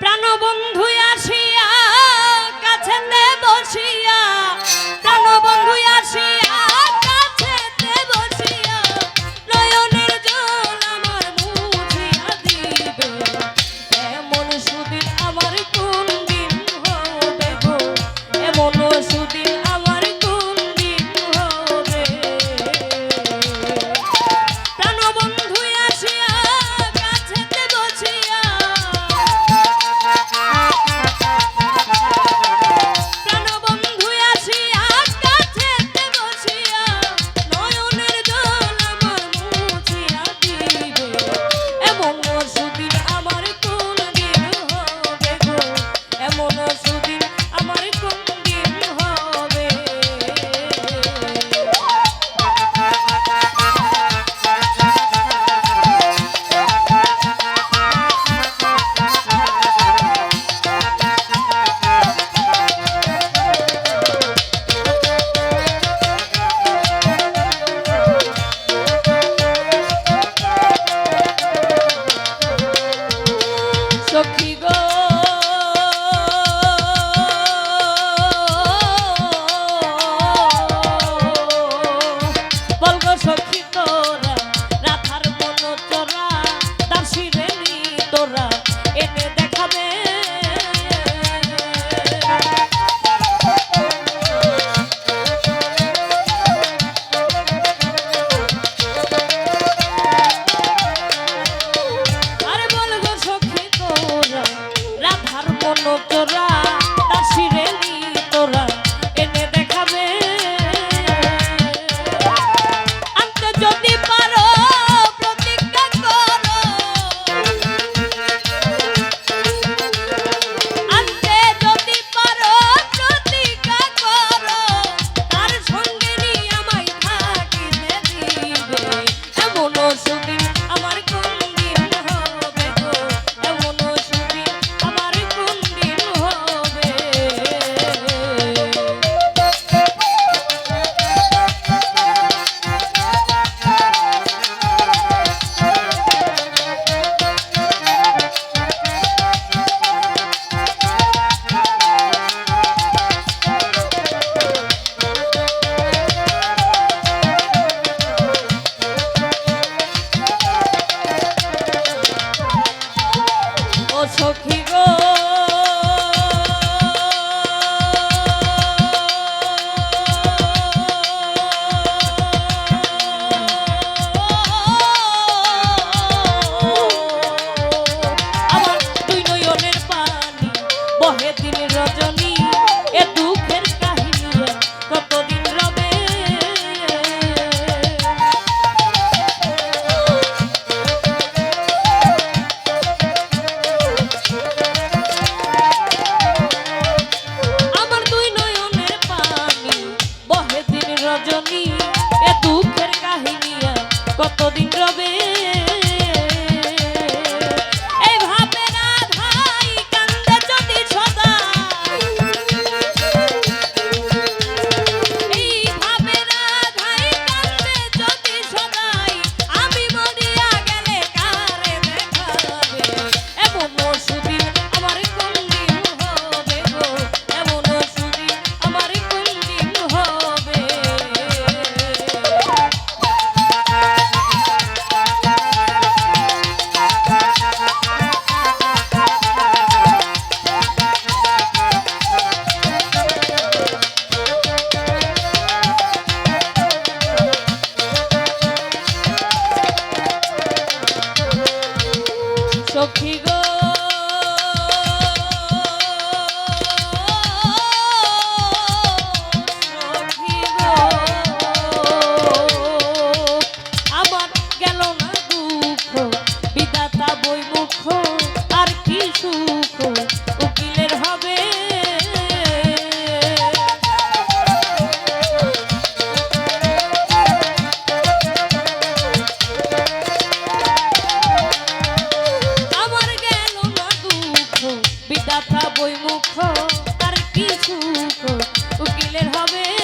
প্রাণবন্ধুয়াশিয়া কাছে বসিয়া প্রাণবন্ধুয়াশিয়া মানব সখী গো। আমার দুই নয়নের পানি বহে দিন রজনী এ দু কতদিন রবে? সখী গো কথা বই মুখ আর কিছু উকিলের হবে